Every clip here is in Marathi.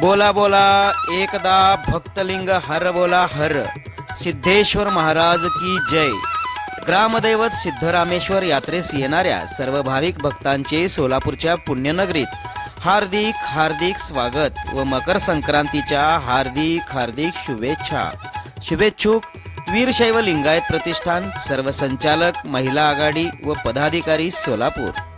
बोला बोला. एकदा भक्तलिंग हर बोला हर. सिद्धेश्वर महाराज की जय. ग्रामदैवत सिद्धरामेश्वर यात्रेस येणाऱ्या सर्व भाविक भक्तांचे सोलापूरच्या पुण्यनगरीत हार्दिक हार्दिक स्वागत व मकर संक्रांतीच्या हार्दिक हार्दिक शुभेच्छा. शुभेच्छुक वीरशैव लिंगायत प्रतिष्ठान सर्व संचालक महिला आघाडी व पदाधिकारी सोलापूर.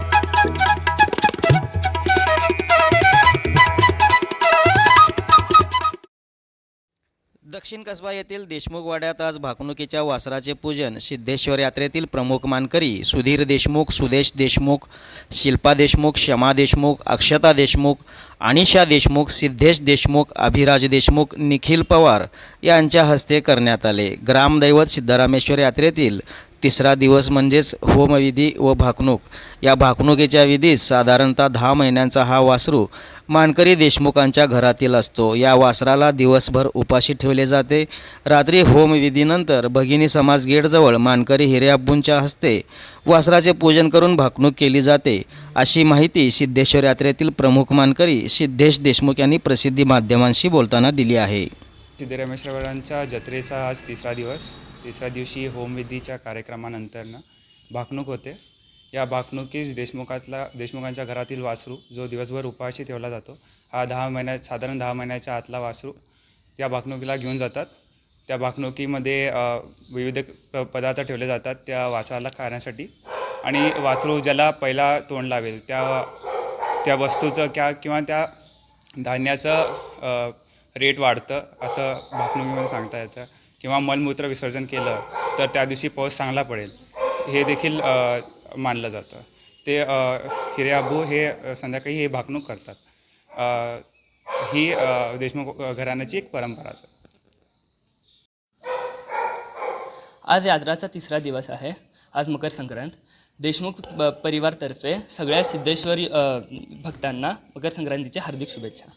दक्षिण कसबा येथील देशमुख वाड्यात आज भाकणुकीच्या वासराचे पूजन सिद्धेश्वर यात्रेतील प्रमुख मानकरी सुधीर देशमुख सुदेश देशमुख शिल्पा देशमुख क्षमा देशमुख अक्षता देशमुख अनिशा देशमुख सिद्धेश देशमुख अभिराज देशमुख निखिल पवार यांच्या हस्ते करण्यात आले. ग्रामदैवत सिद्धरामेश्वर यात्रेतील तिसरा दिवस म्हणजेच होमविधी व भाकणूक. या भाकणुकीच्या विधीत साधारणतः दहा महिन्यांचा हा वासरू मानकरी देशमुखांच्या घरातील असतो. या वासराला दिवसभर उपाशी ठेवले जाते. रात्री होमविधीनंतर भगिनी समाज गेटजवळ मानकरी हिरेअब्बूंच्या हस्ते वासराचे पूजन करून भाकणूक केली जाते. अशी माहिती सिद्धेश्वर यात्रेतील प्रमुख मानकरी सिद्धेश देशमुख यांनी प्रसिद्धी माध्यमांशी बोलताना दिली आहे. सिद्धरामेश्वरांच्या जत्रेचा आज तिसरा दिवस. तिसऱ्या दिवशी होमविधीच्या कार्यक्रमानंतरनं भाकणूक होते. या भाकणुकीस देशमुखातला देशमुखांच्या घरातील वासरू जो दिवसभर उपाशी ठेवला जातो हा दहा महिन्यात साधारण दहा महिन्याच्या आतला वासरू त्या भाकणुकीला घेऊन जातात. त्या भाकणुकीमध्ये विविध प पदार्थ ठेवले जातात त्या वासराला खाण्यासाठी. आणि वासरू ज्याला पहिला तोंड लावेल त्या त्या वस्तूचं क्या किंवा त्या धान्याचं रेट वाढतं असं भाकणुकीमध्ये सांगता येतं. किंवा मलमूत्र विसर्जन केलं तर त्या दिवशी पाऊस चांगला पडेल. हे देखील मानलं जातं. ते अ, हे संध्याकाळी हे भाकणूक करतात. ही देशमुख घराण्याची एक परंपराच आहे आज यात्राचा तिसरा दिवस आहे. आज मकर संक्रांत. देशमुख परिवारतर्फे सगळ्या सिद्धेश्वरी भक्तांना मकर संक्रांतीच्या हार्दिक शुभेच्छा.